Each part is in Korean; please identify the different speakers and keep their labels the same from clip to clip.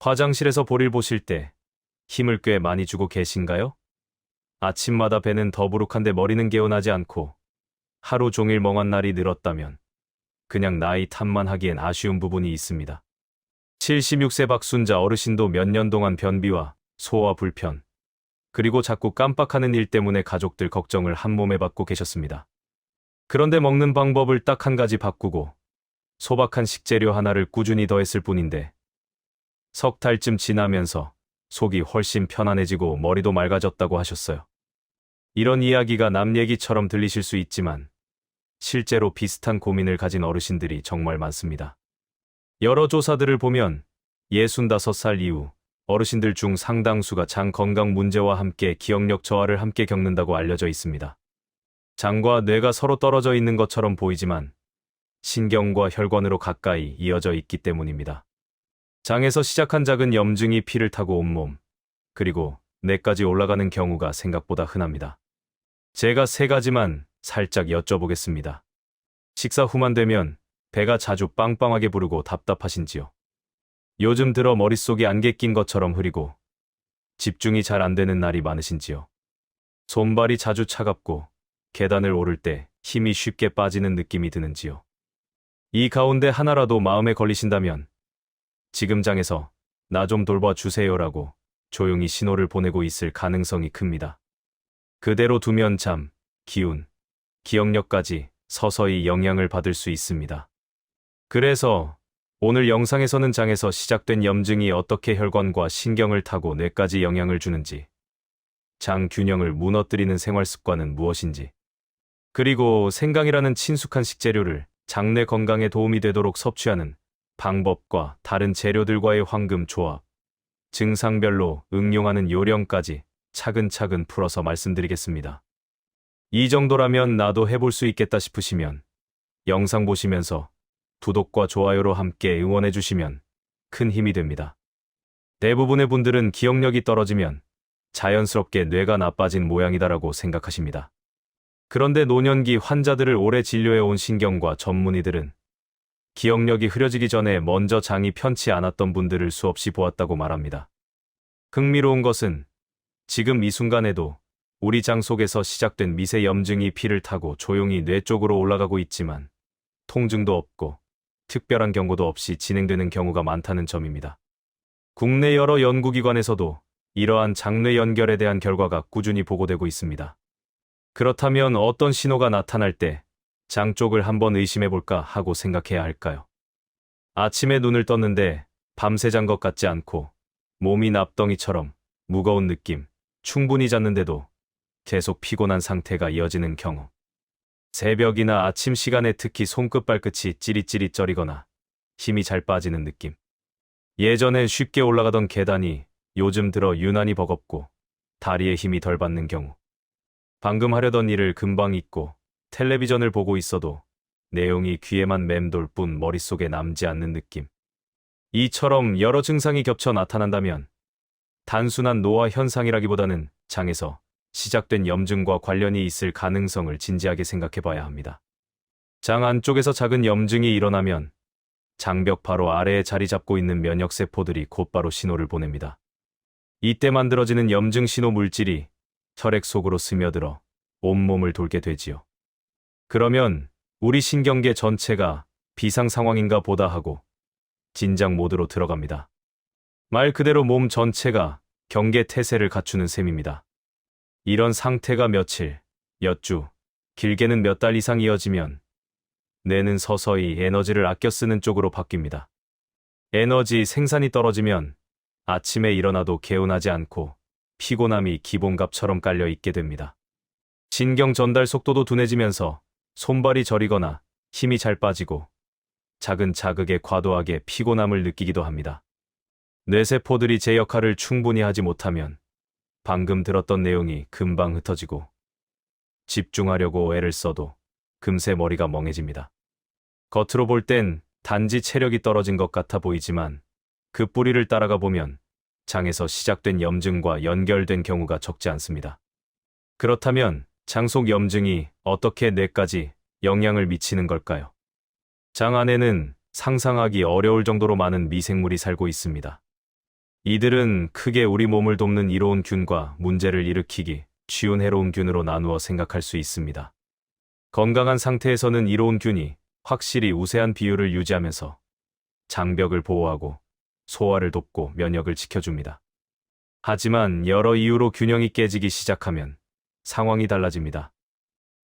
Speaker 1: 화장실에서 볼일 보실 때 힘을 꽤 많이 주고 계신가요? 아침마다 배는 더부룩한데 머리는 개운하지 않고 하루 종일 멍한 날이 늘었다면 그냥 나이 탓만 하기엔 아쉬운 부분이 있습니다. 76세 박순자 어르신도 몇 년 동안 변비와 소화 불편, 그리고 자꾸 깜빡하는 일 때문에 가족들 걱정을 한 몸에 받고 계셨습니다. 그런데 먹는 방법을 딱 한 가지 바꾸고 소박한 식재료 하나를 꾸준히 더했을 뿐인데 석 달쯤 지나면서 속이 훨씬 편안해지고 머리도 맑아졌다고 하셨어요. 이런 이야기가 남 얘기처럼 들리실 수 있지만 실제로 비슷한 고민을 가진 어르신들이 정말 많습니다. 여러 조사들을 보면 65살 이후 어르신들 중 상당수가 장 건강 문제와 함께 기억력 저하를 함께 겪는다고 알려져 있습니다. 장과 뇌가 서로 떨어져 있는 것처럼 보이지만 신경과 혈관으로 가까이 이어져 있기 때문입니다. 장에서 시작한 작은 염증이 피를 타고 온몸, 그리고 뇌까지 올라가는 경우가 생각보다 흔합니다. 제가 세 가지만 살짝 여쭤보겠습니다. 식사 후만 되면 배가 자주 빵빵하게 부르고 답답하신지요? 요즘 들어 머릿속이 안개 낀 것처럼 흐리고 집중이 잘 안 되는 날이 많으신지요? 손발이 자주 차갑고 계단을 오를 때 힘이 쉽게 빠지는 느낌이 드는지요? 이 가운데 하나라도 마음에 걸리신다면 지금 장에서 나 좀 돌봐 주세요라고 조용히 신호를 보내고 있을 가능성이 큽니다. 그대로 두면 잠, 기운, 기억력까지 서서히 영향을 받을 수 있습니다. 그래서 오늘 영상에서는 장에서 시작된 염증이 어떻게 혈관과 신경을 타고 뇌까지 영향을 주는지, 장 균형을 무너뜨리는 생활 습관은 무엇인지, 그리고 생강이라는 친숙한 식재료를 장내 건강에 도움이 되도록 섭취하는 방법과 다른 재료들과의 황금 조합, 증상별로 응용하는 요령까지 차근차근 풀어서 말씀드리겠습니다. 이 정도라면 나도 해볼 수 있겠다 싶으시면 영상 보시면서 구독과 좋아요로 함께 응원해 주시면 큰 힘이 됩니다. 대부분의 분들은 기억력이 떨어지면 자연스럽게 뇌가 나빠진 모양이다라고 생각하십니다. 그런데 노년기 환자들을 오래 진료해 온 신경과 전문의들은 기억력이 흐려지기 전에 먼저 장이 편치 않았던 분들을 수없이 보았다고 말합니다. 흥미로운 것은 지금 이 순간에도 우리 장 속에서 시작된 미세 염증이 피를 타고 조용히 뇌 쪽으로 올라가고 있지만 통증도 없고 특별한 경고도 없이 진행되는 경우가 많다는 점입니다. 국내 여러 연구기관에서도 이러한 장뇌 연결에 대한 결과가 꾸준히 보고되고 있습니다. 그렇다면 어떤 신호가 나타날 때 장 쪽을 한번 의심해 볼까 하고 생각해야 할까요? 아침에 눈을 떴는데 밤새 잔 것 같지 않고 몸이 납덩이처럼 무거운 느낌, 충분히 잤는데도 계속 피곤한 상태가 이어지는 경우. 새벽이나 아침 시간에 특히 손끝 발끝이 찌릿찌릿 저리거나 힘이 잘 빠지는 느낌. 예전엔 쉽게 올라가던 계단이 요즘 들어 유난히 버겁고 다리에 힘이 덜 받는 경우. 방금 하려던 일을 금방 잊고 텔레비전을 보고 있어도 내용이 귀에만 맴돌 뿐 머릿속에 남지 않는 느낌. 이처럼 여러 증상이 겹쳐 나타난다면 단순한 노화 현상이라기보다는 장에서 시작된 염증과 관련이 있을 가능성을 진지하게 생각해 봐야 합니다. 장 안쪽에서 작은 염증이 일어나면 장벽 바로 아래에 자리 잡고 있는 면역세포들이 곧바로 신호를 보냅니다. 이때 만들어지는 염증 신호 물질이 혈액 속으로 스며들어 온몸을 돌게 되지요. 그러면 우리 신경계 전체가 비상 상황인가 보다 하고 진작 모드로 들어갑니다. 말 그대로 몸 전체가 경계 태세를 갖추는 셈입니다. 이런 상태가 며칠, 몇 주, 길게는 몇 달 이상 이어지면 뇌는 서서히 에너지를 아껴 쓰는 쪽으로 바뀝니다. 에너지 생산이 떨어지면 아침에 일어나도 개운하지 않고 피곤함이 기본값처럼 깔려 있게 됩니다. 신경 전달 속도도 둔해지면서 손발이 저리거나 힘이 잘 빠지고 작은 자극에 과도하게 피곤함을 느끼기도 합니다. 뇌세포들이 제 역할을 충분히 하지 못하면 방금 들었던 내용이 금방 흩어지고 집중하려고 애를 써도 금세 머리가 멍해집니다. 겉으로 볼 땐 단지 체력이 떨어진 것 같아 보이지만 그 뿌리를 따라가 보면 장에서 시작된 염증과 연결된 경우가 적지 않습니다. 그렇다면 장속 염증이 어떻게 뇌까지 영향을 미치는 걸까요? 장 안에는 상상하기 어려울 정도로 많은 미생물이 살고 있습니다. 이들은 크게 우리 몸을 돕는 이로운 균과 문제를 일으키기 쉬운 해로운 균으로 나누어 생각할 수 있습니다. 건강한 상태에서는 이로운 균이 확실히 우세한 비율을 유지하면서 장벽을 보호하고 소화를 돕고 면역을 지켜줍니다. 하지만 여러 이유로 균형이 깨지기 시작하면 상황이 달라집니다.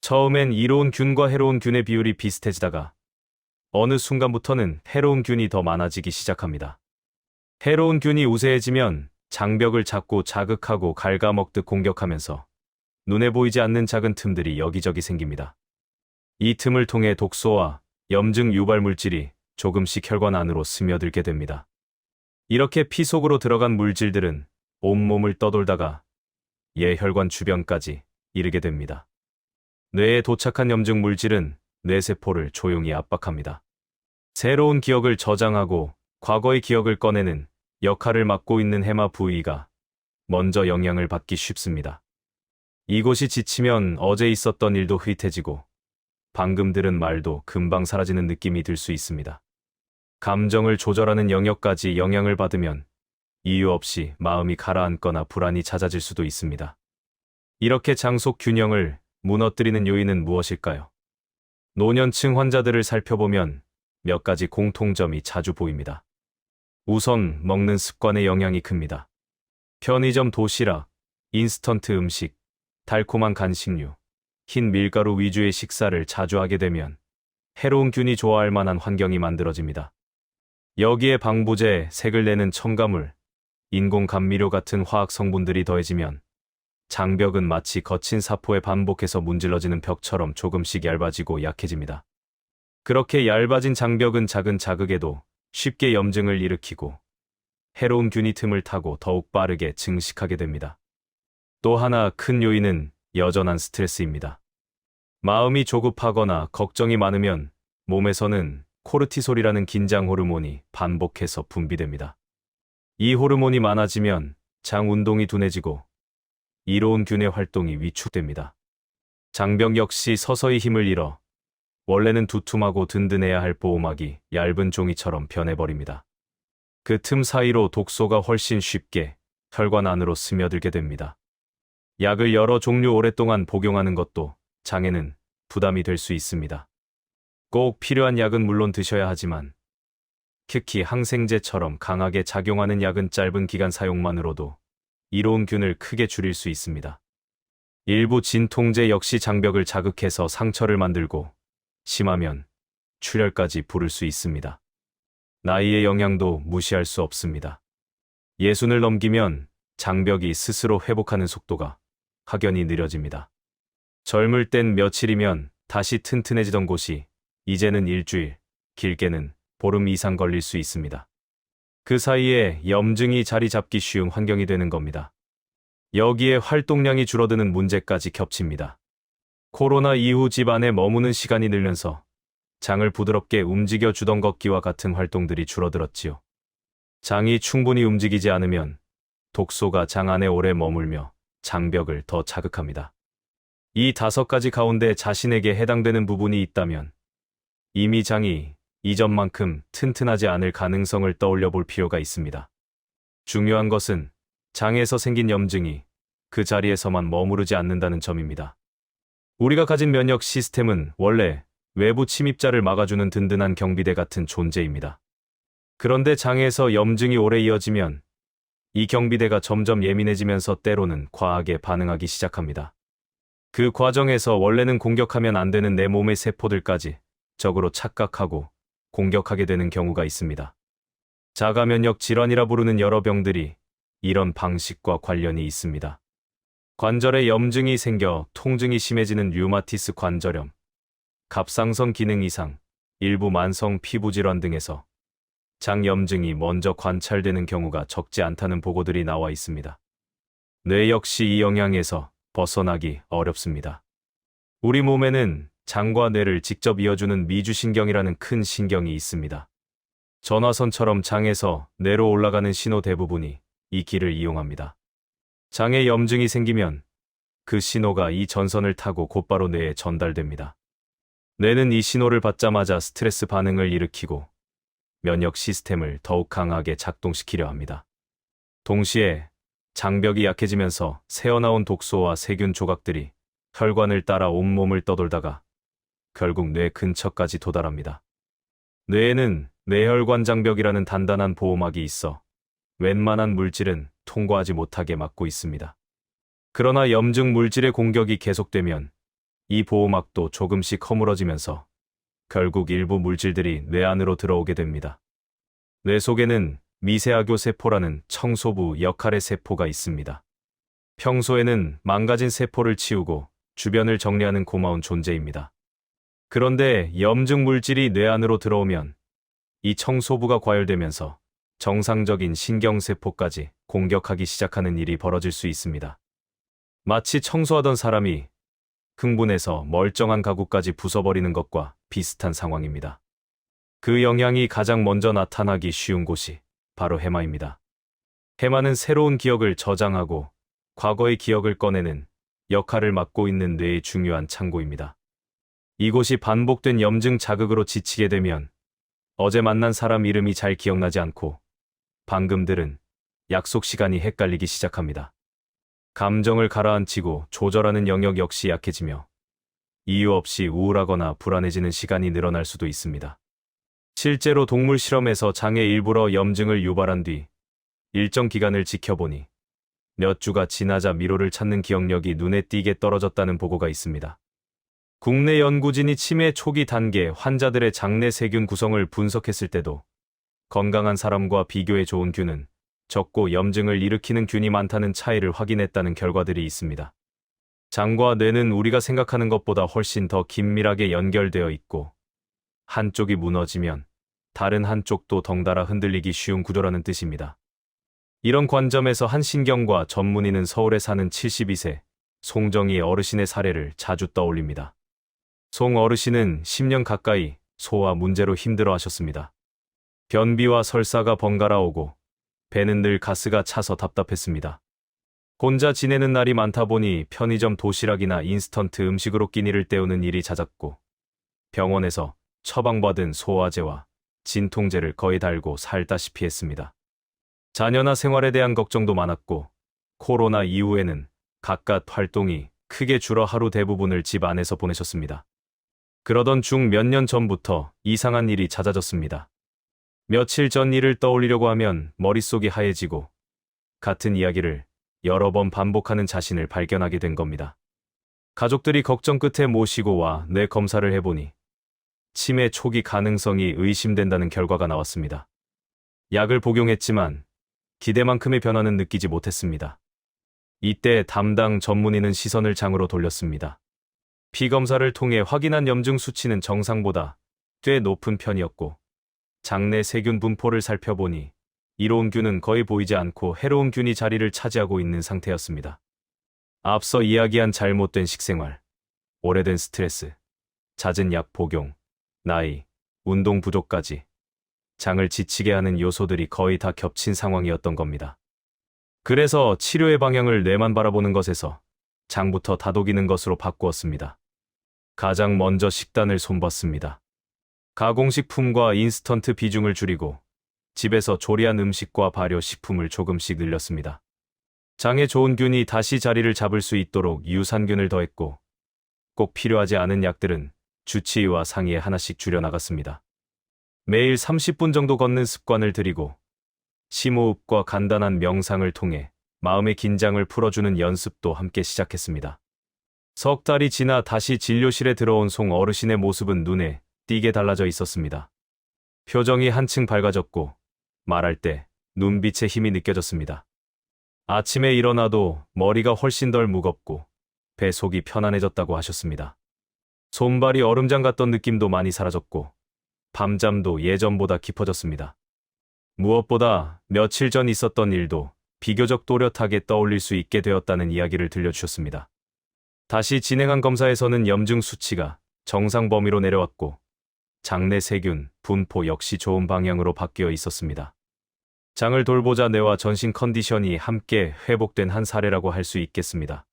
Speaker 1: 처음엔 이로운 균과 해로운 균의 비율이 비슷해지다가 어느 순간부터는 해로운 균이 더 많아지기 시작합니다. 해로운 균이 우세해지면 장벽을 잡고 자극하고 갉아먹듯 공격하면서 눈에 보이지 않는 작은 틈들이 여기저기 생깁니다. 이 틈을 통해 독소와 염증 유발 물질이 조금씩 혈관 안으로 스며들게 됩니다. 이렇게 피 속으로 들어간 물질들은 온몸을 떠돌다가 예혈관 주변까지 이르게 됩니다. 뇌에 도착한 염증 물질은 뇌세포를 조용히 압박합니다. 새로운 기억을 저장하고 과거의 기억을 꺼내는 역할을 맡고 있는 해마 부위가 먼저 영향을 받기 쉽습니다. 이곳이 지치면 어제 있었던 일도 흐릿해지고 방금 들은 말도 금방 사라지는 느낌이 들 수 있습니다. 감정을 조절하는 영역까지 영향을 받으면 이유 없이 마음이 가라앉거나 불안이 찾아질 수도 있습니다. 이렇게 장속 균형을 무너뜨리는 요인은 무엇일까요? 노년층 환자들을 살펴보면 몇 가지 공통점이 자주 보입니다. 우선 먹는 습관의 영향이 큽니다. 편의점 도시락, 인스턴트 음식, 달콤한 간식류, 흰 밀가루 위주의 식사를 자주 하게 되면 해로운 균이 좋아할 만한 환경이 만들어집니다. 여기에 방부제, 색을 내는 첨가물, 인공 감미료 같은 화학 성분들이 더해지면 장벽은 마치 거친 사포에 반복해서 문질러지는 벽처럼 조금씩 얇아지고 약해집니다. 그렇게 얇아진 장벽은 작은 자극에도 쉽게 염증을 일으키고 해로운 균이 틈을 타고 더욱 빠르게 증식하게 됩니다. 또 하나 큰 요인은 여전한 스트레스입니다. 마음이 조급하거나 걱정이 많으면 몸에서는 코르티솔이라는 긴장 호르몬이 반복해서 분비됩니다. 이 호르몬이 많아지면 장 운동이 둔해지고 이로운 균의 활동이 위축됩니다. 장병 역시 서서히 힘을 잃어 원래는 두툼하고 든든해야 할 보호막이 얇은 종이처럼 변해버립니다. 그 틈 사이로 독소가 훨씬 쉽게 혈관 안으로 스며들게 됩니다. 약을 여러 종류 오랫동안 복용하는 것도 장에는 부담이 될 수 있습니다. 꼭 필요한 약은 물론 드셔야 하지만 특히 항생제처럼 강하게 작용하는 약은 짧은 기간 사용만으로도 이로운 균을 크게 줄일 수 있습니다. 일부 진통제 역시 장벽을 자극해서 상처를 만들고 심하면 출혈까지 부를 수 있습니다. 나이의 영향도 무시할 수 없습니다. 예순을 넘기면 장벽이 스스로 회복하는 속도가 확연히 느려집니다. 젊을 땐 며칠이면 다시 튼튼해지던 곳이 이제는 일주일, 길게는 보름 이상 걸릴 수 있습니다. 그 사이에 염증이 자리 잡기 쉬운 환경이 되는 겁니다. 여기에 활동량이 줄어드는 문제까지 겹칩니다. 코로나 이후 집 안에 머무는 시간이 늘면서 장을 부드럽게 움직여 주던 걷기와 같은 활동들이 줄어들었지요. 장이 충분히 움직이지 않으면 독소가 장 안에 오래 머물며 장벽을 더 자극합니다. 이 다섯 가지 가운데 자신에게 해당되는 부분이 있다면 이미 장이 이전만큼 튼튼하지 않을 가능성을 떠올려 볼 필요가 있습니다. 중요한 것은 장에서 생긴 염증이 그 자리에서만 머무르지 않는다는 점입니다. 우리가 가진 면역 시스템은 원래 외부 침입자를 막아주는 든든한 경비대 같은 존재입니다. 그런데 장에서 염증이 오래 이어지면 이 경비대가 점점 예민해지면서 때로는 과하게 반응하기 시작합니다. 그 과정에서 원래는 공격하면 안 되는 내 몸의 세포들까지 적으로 착각하고 공격하게 되는 경우가 있습니다. 자가 면역 질환이라 부르는 여러 병들이 이런 방식과 관련이 있습니다. 관절에 염증이 생겨 통증이 심해지는 류마티스 관절염, 갑상선 기능 이상, 일부 만성 피부 질환 등에서 장염증이 먼저 관찰되는 경우가 적지 않다는 보고들이 나와 있습니다. 뇌 역시 이 영향에서 벗어나기 어렵습니다. 우리 몸에는 장과 뇌를 직접 이어주는 미주신경이라는 큰 신경이 있습니다. 전화선처럼 장에서 뇌로 올라가는 신호 대부분이 이 길을 이용합니다. 장에 염증이 생기면 그 신호가 이 전선을 타고 곧바로 뇌에 전달됩니다. 뇌는 이 신호를 받자마자 스트레스 반응을 일으키고 면역 시스템을 더욱 강하게 작동시키려 합니다. 동시에 장벽이 약해지면서 새어나온 독소와 세균 조각들이 혈관을 따라 온몸을 떠돌다가 결국 뇌 근처까지 도달합니다. 뇌에는 뇌혈관 장벽이라는 단단한 보호막이 있어 웬만한 물질은 통과하지 못하게 막고 있습니다. 그러나 염증 물질의 공격이 계속되면 이 보호막도 조금씩 허물어지면서 결국 일부 물질들이 뇌 안으로 들어오게 됩니다. 뇌 속에는 미세하교 세포라는 청소부 역할의 세포가 있습니다. 평소에는 망가진 세포를 치우고 주변을 정리하는 고마운 존재입니다. 그런데 염증 물질이 뇌 안으로 들어오면 이 청소부가 과열되면서 정상적인 신경세포까지 공격하기 시작하는 일이 벌어질 수 있습니다. 마치 청소하던 사람이 흥분해서 멀쩡한 가구까지 부숴버리는 것과 비슷한 상황입니다. 그 영향이 가장 먼저 나타나기 쉬운 곳이 바로 해마입니다. 해마는 새로운 기억을 저장하고 과거의 기억을 꺼내는 역할을 맡고 있는 뇌의 중요한 창고입니다. 이곳이 반복된 염증 자극으로 지치게 되면 어제 만난 사람 이름이 잘 기억나지 않고 방금 들은 약속 시간이 헷갈리기 시작합니다. 감정을 가라앉히고 조절하는 영역 역시 약해지며 이유 없이 우울하거나 불안해지는 시간이 늘어날 수도 있습니다. 실제로 동물 실험에서 장의 일부러 염증을 유발한 뒤 일정 기간을 지켜보니 몇 주가 지나자 미로를 찾는 기억력이 눈에 띄게 떨어졌다는 보고가 있습니다. 국내 연구진이 치매 초기 단계 환자들의 장내 세균 구성을 분석했을 때도 건강한 사람과 비교해 좋은 균은 적고 염증을 일으키는 균이 많다는 차이를 확인했다는 결과들이 있습니다. 장과 뇌는 우리가 생각하는 것보다 훨씬 더 긴밀하게 연결되어 있고 한쪽이 무너지면 다른 한쪽도 덩달아 흔들리기 쉬운 구조라는 뜻입니다. 이런 관점에서 한 신경과 전문의는 서울에 사는 72세 송정희 어르신의 사례를 자주 떠올립니다. 송 어르신은 10년 가까이 소화 문제로 힘들어 하셨습니다. 변비와 설사가 번갈아 오고 배는 늘 가스가 차서 답답했습니다. 혼자 지내는 날이 많다 보니 편의점 도시락이나 인스턴트 음식으로 끼니를 때우는 일이 잦았고 병원에서 처방받은 소화제와 진통제를 거의 달고 살다시피 했습니다. 자녀나 생활에 대한 걱정도 많았고 코로나 이후에는 각각 활동이 크게 줄어 하루 대부분을 집 안에서 보내셨습니다. 그러던 중 몇 년 전부터 이상한 일이 잦아졌습니다. 며칠 전 일을 떠올리려고 하면 머릿속이 하얘지고 같은 이야기를 여러 번 반복하는 자신을 발견하게 된 겁니다. 가족들이 걱정 끝에 모시고 와 뇌 검사를 해보니 치매 초기 가능성이 의심된다는 결과가 나왔습니다. 약을 복용했지만 기대만큼의 변화는 느끼지 못했습니다. 이때 담당 전문의는 시선을 장으로 돌렸습니다. 피검사를 통해 확인한 염증 수치는 정상보다 꽤 높은 편이었고 장내 세균 분포를 살펴보니 이로운 균은 거의 보이지 않고 해로운 균이 자리를 차지하고 있는 상태였습니다. 앞서 이야기한 잘못된 식생활, 오래된 스트레스, 잦은 약 복용, 나이, 운동 부족까지 장을 지치게 하는 요소들이 거의 다 겹친 상황이었던 겁니다. 그래서 치료의 방향을 뇌만 바라보는 것에서 장부터 다독이는 것으로 바꾸었습니다. 가장 먼저 식단을 손봤습니다. 가공식품과 인스턴트 비중을 줄이고 집에서 조리한 음식과 발효 식품을 조금씩 늘렸습니다. 장에 좋은 균이 다시 자리를 잡을 수 있도록 유산균을 더했고 꼭 필요하지 않은 약들은 주치의와 상의에 하나씩 줄여나갔습니다. 매일 30분 정도 걷는 습관을 들이고 심호흡과 간단한 명상을 통해 마음의 긴장을 풀어주는 연습도 함께 시작했습니다. 석 달이 지나 다시 진료실에 들어온 송 어르신의 모습은 눈에 띄게 달라져 있었습니다. 표정이 한층 밝아졌고 말할 때 눈빛에 힘이 느껴졌습니다. 아침에 일어나도 머리가 훨씬 덜 무겁고 배 속이 편안해졌다고 하셨습니다. 손발이 얼음장 같던 느낌도 많이 사라졌고 밤잠도 예전보다 깊어졌습니다. 무엇보다 며칠 전 있었던 일도 비교적 또렷하게 떠올릴 수 있게 되었다는 이야기를 들려주셨습니다. 다시 진행한 검사에서는 염증 수치가 정상 범위로 내려왔고 장내 세균, 분포 역시 좋은 방향으로 바뀌어 있었습니다. 장을 돌보자 뇌와 전신 컨디션이 함께 회복된 한 사례라고 할 수 있겠습니다.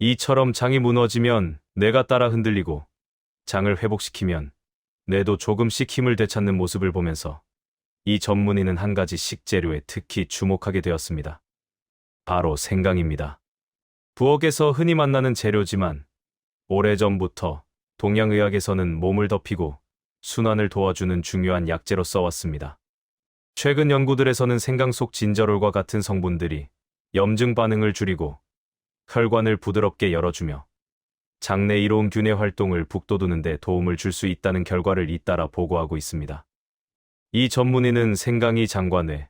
Speaker 1: 이처럼 장이 무너지면 뇌가 따라 흔들리고 장을 회복시키면 뇌도 조금씩 힘을 되찾는 모습을 보면서 이 전문의는 한 가지 식재료에 특히 주목하게 되었습니다. 바로 생강입니다. 부엌에서 흔히 만나는 재료지만 오래전부터 동양의학에서는 몸을 덮이고 순환을 도와주는 중요한 약재로 써왔습니다. 최근 연구들에서는 생강 속 진저롤과 같은 성분들이 염증 반응을 줄이고 혈관을 부드럽게 열어주며 장내 이로운 균의 활동을 북돋우는 데 도움을 줄 수 있다는 결과를 잇따라 보고하고 있습니다. 이 전문의는 생강이 장관외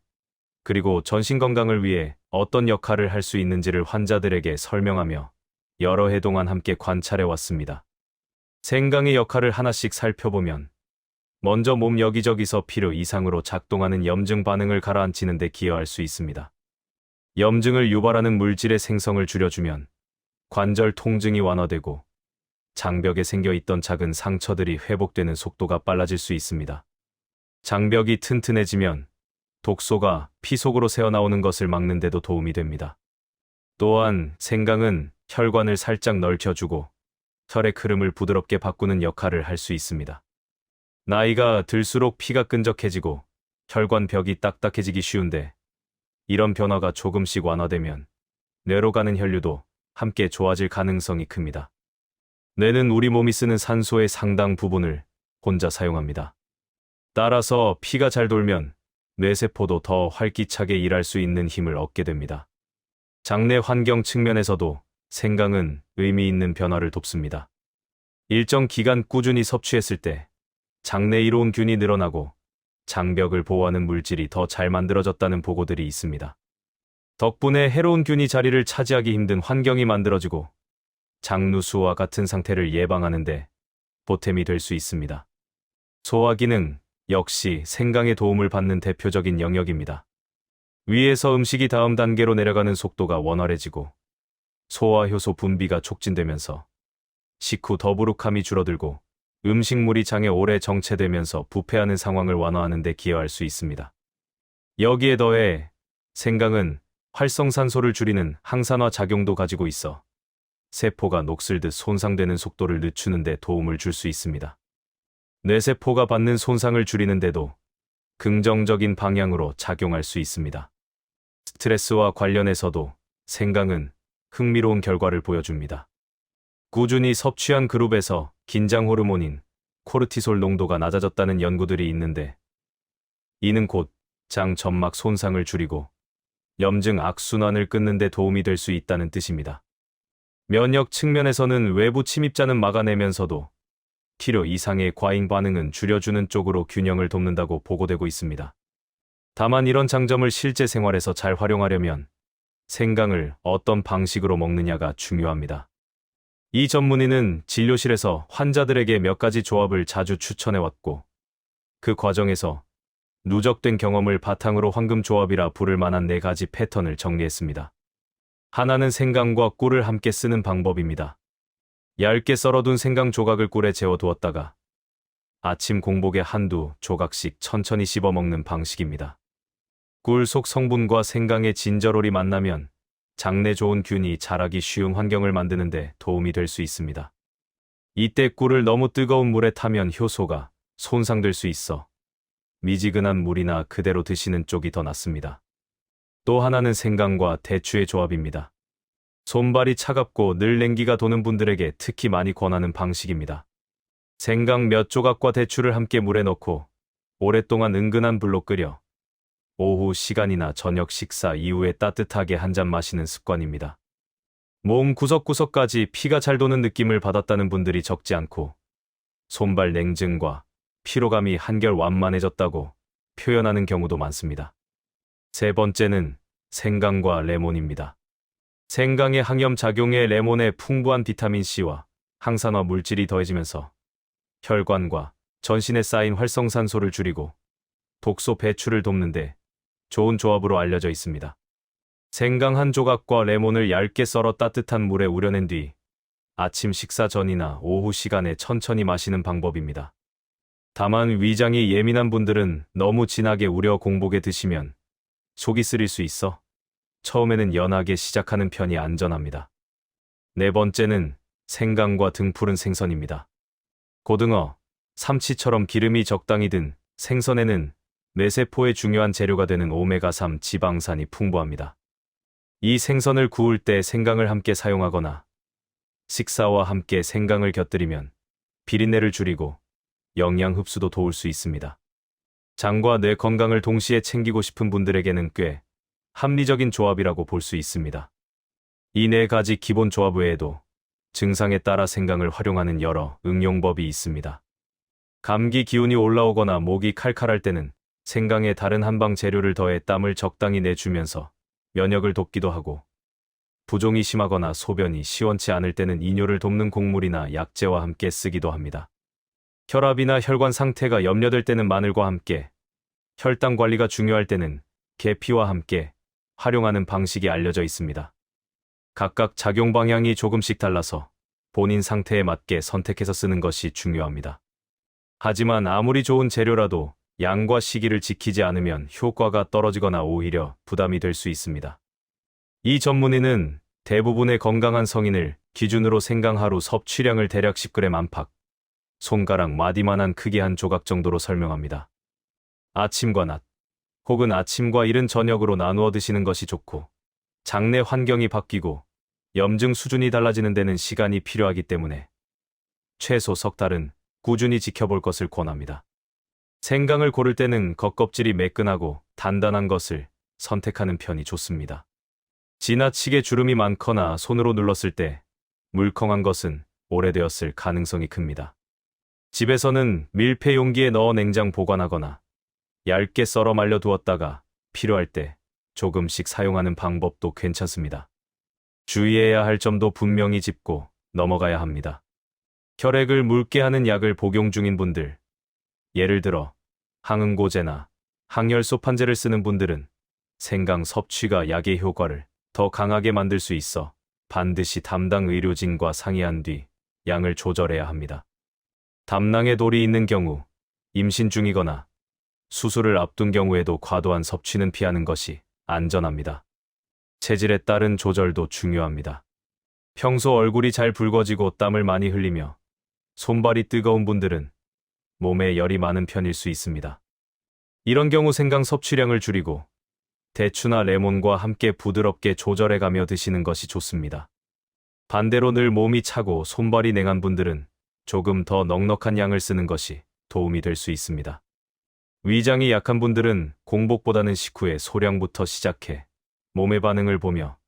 Speaker 1: 그리고 전신 건강을 위해 어떤 역할을 할 수 있는지를 환자들에게 설명하며 여러 해 동안 함께 관찰해 왔습니다. 생강의 역할을 하나씩 살펴보면 먼저 몸 여기저기서 필요 이상으로 작동하는 염증 반응을 가라앉히는 데 기여할 수 있습니다. 염증을 유발하는 물질의 생성을 줄여주면 관절 통증이 완화되고 장벽에 생겨 있던 작은 상처들이 회복되는 속도가 빨라질 수 있습니다. 장벽이 튼튼해지면 독소가 피 속으로 새어나오는 것을 막는 데도 도움이 됩니다. 또한 생강은 혈관을 살짝 넓혀주고 혈의 흐름을 부드럽게 바꾸는 역할을 할 수 있습니다. 나이가 들수록 피가 끈적해지고 혈관 벽이 딱딱해지기 쉬운데 이런 변화가 조금씩 완화되면 뇌로 가는 혈류도 함께 좋아질 가능성이 큽니다. 뇌는 우리 몸이 쓰는 산소의 상당 부분을 혼자 사용합니다. 따라서 피가 잘 돌면 뇌세포도 더 활기차게 일할 수 있는 힘을 얻게 됩니다. 장내 환경 측면에서도 생강은 의미 있는 변화를 돕습니다. 일정 기간 꾸준히 섭취했을 때 장내 이로운 균이 늘어나고 장벽을 보호하는 물질이 더 잘 만들어졌다는 보고들이 있습니다. 덕분에 해로운 균이 자리를 차지하기 힘든 환경이 만들어지고 장누수와 같은 상태를 예방하는데 보탬이 될 수 있습니다. 소화 기능 역시 생강의 도움을 받는 대표적인 영역입니다. 위에서 음식이 다음 단계로 내려가는 속도가 원활해지고 소화효소 분비가 촉진되면서 식후 더부룩함이 줄어들고 음식물이 장에 오래 정체되면서 부패하는 상황을 완화하는 데 기여할 수 있습니다. 여기에 더해 생강은 활성산소를 줄이는 항산화 작용도 가지고 있어 세포가 녹슬듯 손상되는 속도를 늦추는 데 도움을 줄 수 있습니다. 뇌세포가 받는 손상을 줄이는데도 긍정적인 방향으로 작용할 수 있습니다. 스트레스와 관련해서도 생강은 흥미로운 결과를 보여줍니다. 꾸준히 섭취한 그룹에서 긴장 호르몬인 코르티솔 농도가 낮아졌다는 연구들이 있는데 이는 곧 장 점막 손상을 줄이고 염증 악순환을 끊는 데 도움이 될 수 있다는 뜻입니다. 면역 측면에서는 외부 침입자는 막아내면서도 필요 이상의 과잉 반응은 줄여주는 쪽으로 균형을 돕는다고 보고되고 있습니다. 다만 이런 장점을 실제 생활에서 잘 활용하려면 생강을 어떤 방식으로 먹느냐가 중요합니다. 이 전문의는 진료실에서 환자들에게 몇 가지 조합을 자주 추천해왔고, 그 과정에서 누적된 경험을 바탕으로 황금 조합이라 부를 만한 네 가지 패턴을 정리했습니다. 하나는 생강과 꿀을 함께 쓰는 방법입니다. 얇게 썰어둔 생강 조각을 꿀에 재워두었다가 아침 공복에 한두 조각씩 천천히 씹어 먹는 방식입니다. 꿀 속 성분과 생강의 진저롤이 만나면 장내 좋은 균이 자라기 쉬운 환경을 만드는데 도움이 될 수 있습니다. 이때 꿀을 너무 뜨거운 물에 타면 효소가 손상될 수 있어 미지근한 물이나 그대로 드시는 쪽이 더 낫습니다. 또 하나는 생강과 대추의 조합입니다. 손발이 차갑고 늘 냉기가 도는 분들에게 특히 많이 권하는 방식입니다. 생강 몇 조각과 대추를 함께 물에 넣고 오랫동안 은근한 불로 끓여 오후 시간이나 저녁 식사 이후에 따뜻하게 한 잔 마시는 습관입니다. 몸 구석구석까지 피가 잘 도는 느낌을 받았다는 분들이 적지 않고 손발 냉증과 피로감이 한결 완만해졌다고 표현하는 경우도 많습니다. 세 번째는 생강과 레몬입니다. 생강의 항염 작용에 레몬의 풍부한 비타민C와 항산화 물질이 더해지면서 혈관과 전신에 쌓인 활성산소를 줄이고 독소 배출을 돕는데 좋은 조합으로 알려져 있습니다. 생강 한 조각과 레몬을 얇게 썰어 따뜻한 물에 우려낸 뒤 아침 식사 전이나 오후 시간에 천천히 마시는 방법입니다. 다만 위장이 예민한 분들은 너무 진하게 우려 공복에 드시면 속이 쓰릴 수 있어 처음에는 연하게 시작하는 편이 안전합니다. 네 번째는 생강과 등푸른 생선입니다. 고등어, 삼치처럼 기름이 적당히 든 생선에는 뇌세포의 중요한 재료가 되는 오메가3 지방산이 풍부합니다. 이 생선을 구울 때 생강을 함께 사용하거나 식사와 함께 생강을 곁들이면 비린내를 줄이고 영양 흡수도 도울 수 있습니다. 장과 뇌 건강을 동시에 챙기고 싶은 분들에게는 꽤 합리적인 조합이라고 볼 수 있습니다. 이 네 가지 기본 조합 외에도 증상에 따라 생강을 활용하는 여러 응용법이 있습니다. 감기 기운이 올라오거나 목이 칼칼할 때는 생강에 다른 한방 재료를 더해 땀을 적당히 내주면서 면역을 돕기도 하고 부종이 심하거나 소변이 시원치 않을 때는 이뇨를 돕는 곡물이나 약재와 함께 쓰기도 합니다. 혈압이나 혈관 상태가 염려될 때는 마늘과 함께 혈당 관리가 중요할 때는 계피와 함께 활용하는 방식이 알려져 있습니다. 각각 작용 방향이 조금씩 달라서 본인 상태에 맞게 선택해서 쓰는 것이 중요합니다. 하지만 아무리 좋은 재료라도 양과 시기를 지키지 않으면 효과가 떨어지거나 오히려 부담이 될 수 있습니다. 이 전문의는 대부분의 건강한 성인을 기준으로 생강 하루 섭취량을 대략 10g 안팎, 손가락 마디만한 크기 한 조각 정도로 설명합니다. 아침과 낮, 혹은 아침과 이른 저녁으로 나누어 드시는 것이 좋고, 장내 환경이 바뀌고 염증 수준이 달라지는 데는 시간이 필요하기 때문에 최소 석 달은 꾸준히 지켜볼 것을 권합니다. 생강을 고를 때는 겉껍질이 매끈하고 단단한 것을 선택하는 편이 좋습니다. 지나치게 주름이 많거나 손으로 눌렀을 때 물컹한 것은 오래되었을 가능성이 큽니다. 집에서는 밀폐 용기에 넣어 냉장 보관하거나 얇게 썰어 말려 두었다가 필요할 때 조금씩 사용하는 방법도 괜찮습니다. 주의해야 할 점도 분명히 짚고 넘어가야 합니다. 혈액을 묽게 하는 약을 복용 중인 분들, 예를 들어 항응고제나 항열소판제를 쓰는 분들은 생강 섭취가 약의 효과를 더 강하게 만들 수 있어 반드시 담당 의료진과 상의한 뒤 양을 조절해야 합니다. 담낭에 돌이 있는 경우, 임신 중이거나 수술을 앞둔 경우에도 과도한 섭취는 피하는 것이 안전합니다. 체질에 따른 조절도 중요합니다. 평소 얼굴이 잘 붉어지고 땀을 많이 흘리며 손발이 뜨거운 분들은 몸에 열이 많은 편일 수 있습니다. 이런 경우 생강 섭취량을 줄이고 대추나 레몬과 함께 부드럽게 조절해가며 드시는 것이 좋습니다. 반대로 늘 몸이 차고 손발이 냉한 분들은 조금 더 넉넉한 양을 쓰는 것이 도움이 될 수 있습니다. 위장이 약한 분들은 공복보다는 식후에 소량부터 시작해 몸의 반응을 보며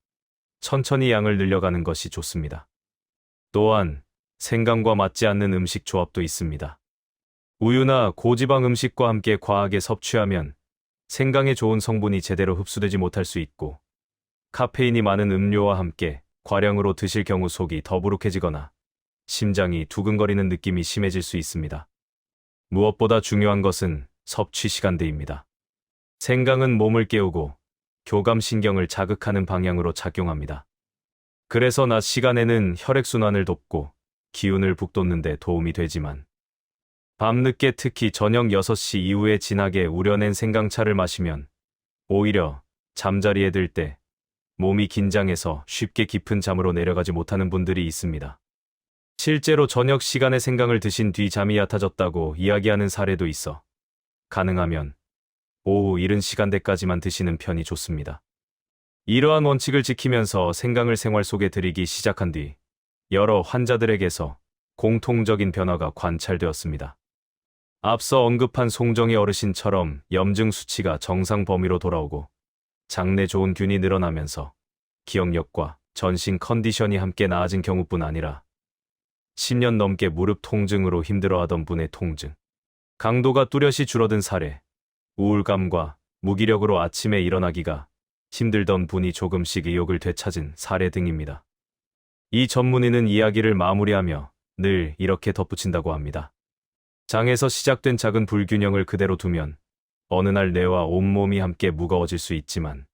Speaker 1: 천천히 양을 늘려가는 것이 좋습니다. 또한 생강과 맞지 않는 음식 조합도 있습니다. 우유나 고지방 음식과 함께 과하게 섭취하면 생강의 좋은 성분이 제대로 흡수되지 못할 수 있고 카페인이 많은 음료와 함께 과량으로 드실 경우 속이 더부룩해지거나 심장이 두근거리는 느낌이 심해질 수 있습니다. 무엇보다 중요한 것은 섭취 시간대입니다. 생강은 몸을 깨우고 교감신경을 자극하는 방향으로 작용합니다. 그래서 낮 시간에는 혈액순환을 돕고 기운을 북돋는 데 도움이 되지만 밤늦게 특히 저녁 6시 이후에 진하게 우려낸 생강차를 마시면 오히려 잠자리에 들 때 몸이 긴장해서 쉽게 깊은 잠으로 내려가지 못하는 분들이 있습니다. 실제로 저녁 시간에 생강을 드신 뒤 잠이 얕아졌다고 이야기하는 사례도 있어 가능하면 오후 이른 시간대까지만 드시는 편이 좋습니다. 이러한 원칙을 지키면서 생강을 생활 속에 들이기 시작한 뒤 여러 환자들에게서 공통적인 변화가 관찰되었습니다. 앞서 언급한 송정의 어르신처럼 염증 수치가 정상 범위로 돌아오고 장내 좋은 균이 늘어나면서 기억력과 전신 컨디션이 함께 나아진 경우뿐 아니라 10년 넘게 무릎 통증으로 힘들어하던 분의 통증, 강도가 뚜렷이 줄어든 사례, 우울감과 무기력으로 아침에 일어나기가 힘들던 분이 조금씩 의욕을 되찾은 사례 등입니다. 이 전문의는 이야기를 마무리하며 늘 이렇게 덧붙인다고 합니다. 장에서 시작된 작은 불균형을 그대로 두면 어느 날 뇌와 온몸이 함께 무거워질 수 있지만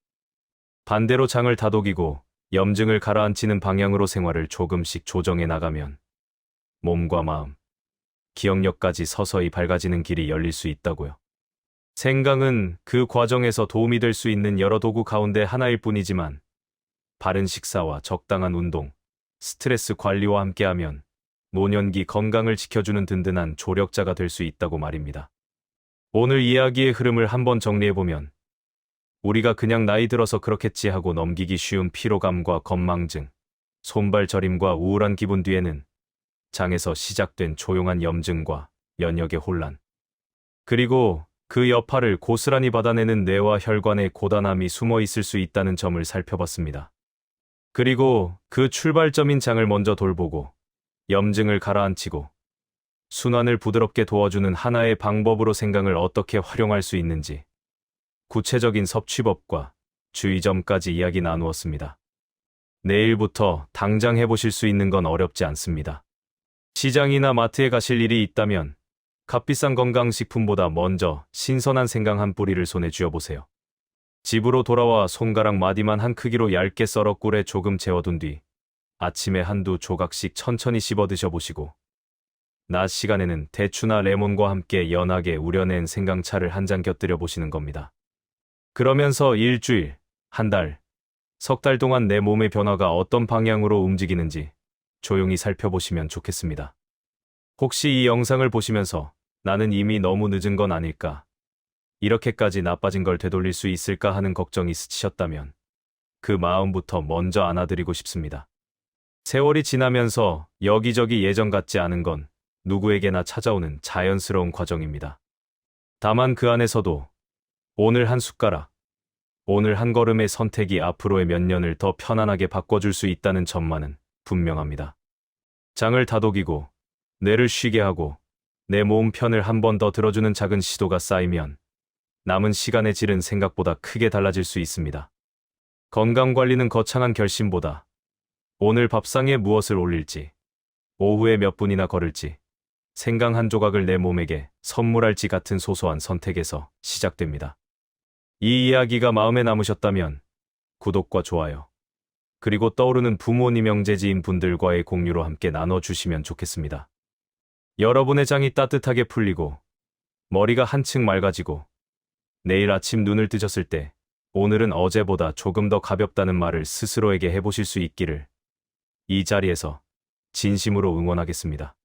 Speaker 1: 반대로 장을 다독이고 염증을 가라앉히는 방향으로 생활을 조금씩 조정해 나가면 몸과 마음, 기억력까지 서서히 밝아지는 길이 열릴 수 있다고요. 생강은 그 과정에서 도움이 될 수 있는 여러 도구 가운데 하나일 뿐이지만 바른 식사와 적당한 운동, 스트레스 관리와 함께하면 노년기 건강을 지켜주는 든든한 조력자가 될 수 있다고 말입니다. 오늘 이야기의 흐름을 한번 정리해보면 우리가 그냥 나이 들어서 그렇겠지 하고 넘기기 쉬운 피로감과 건망증, 손발 저림과 우울한 기분 뒤에는 장에서 시작된 조용한 염증과 연역의 혼란, 그리고 그 여파를 고스란히 받아내는 뇌와 혈관의 고단함이 숨어 있을 수 있다는 점을 살펴봤습니다. 그리고 그 출발점인 장을 먼저 돌보고 염증을 가라앉히고 순환을 부드럽게 도와주는 하나의 방법으로 생강을 어떻게 활용할 수 있는지 구체적인 섭취법과 주의점까지 이야기 나누었습니다. 내일부터 당장 해보실 수 있는 건 어렵지 않습니다. 시장이나 마트에 가실 일이 있다면 값비싼 건강식품보다 먼저 신선한 생강 한 뿌리를 손에 쥐어보세요. 집으로 돌아와 손가락 마디만 한 크기로 얇게 썰어 꿀에 조금 재워둔 뒤 아침에 한두 조각씩 천천히 씹어 드셔보시고 낮 시간에는 대추나 레몬과 함께 연하게 우려낸 생강차를 한 잔 곁들여 보시는 겁니다. 그러면서 일주일, 한 달, 석 달 동안 내 몸의 변화가 어떤 방향으로 움직이는지 조용히 살펴보시면 좋겠습니다. 혹시 이 영상을 보시면서 나는 이미 너무 늦은 건 아닐까? 이렇게까지 나빠진 걸 되돌릴 수 있을까 하는 걱정이 스치셨다면 그 마음부터 먼저 안아드리고 싶습니다. 세월이 지나면서 여기저기 예전 같지 않은 건 누구에게나 찾아오는 자연스러운 과정입니다. 다만 그 안에서도 오늘 한 숟가락, 오늘 한 걸음의 선택이 앞으로의 몇 년을 더 편안하게 바꿔줄 수 있다는 점만은 분명합니다. 장을 다독이고 뇌를 쉬게 하고 내 몸 편을 한 번 더 들어주는 작은 시도가 쌓이면 남은 시간의 질은 생각보다 크게 달라질 수 있습니다. 건강 관리는 거창한 결심보다 오늘 밥상에 무엇을 올릴지, 오후에 몇 분이나 걸을지, 생강 한 조각을 내 몸에게 선물할지 같은 소소한 선택에서 시작됩니다. 이 이야기가 마음에 남으셨다면 구독과 좋아요, 그리고 떠오르는 부모님 형제지인 분들과의 공유로 함께 나눠주시면 좋겠습니다. 여러분의 장이 따뜻하게 풀리고 머리가 한층 맑아지고 내일 아침 눈을 뜨셨을 때 오늘은 어제보다 조금 더 가볍다는 말을 스스로에게 해보실 수 있기를 이 자리에서 진심으로 응원하겠습니다.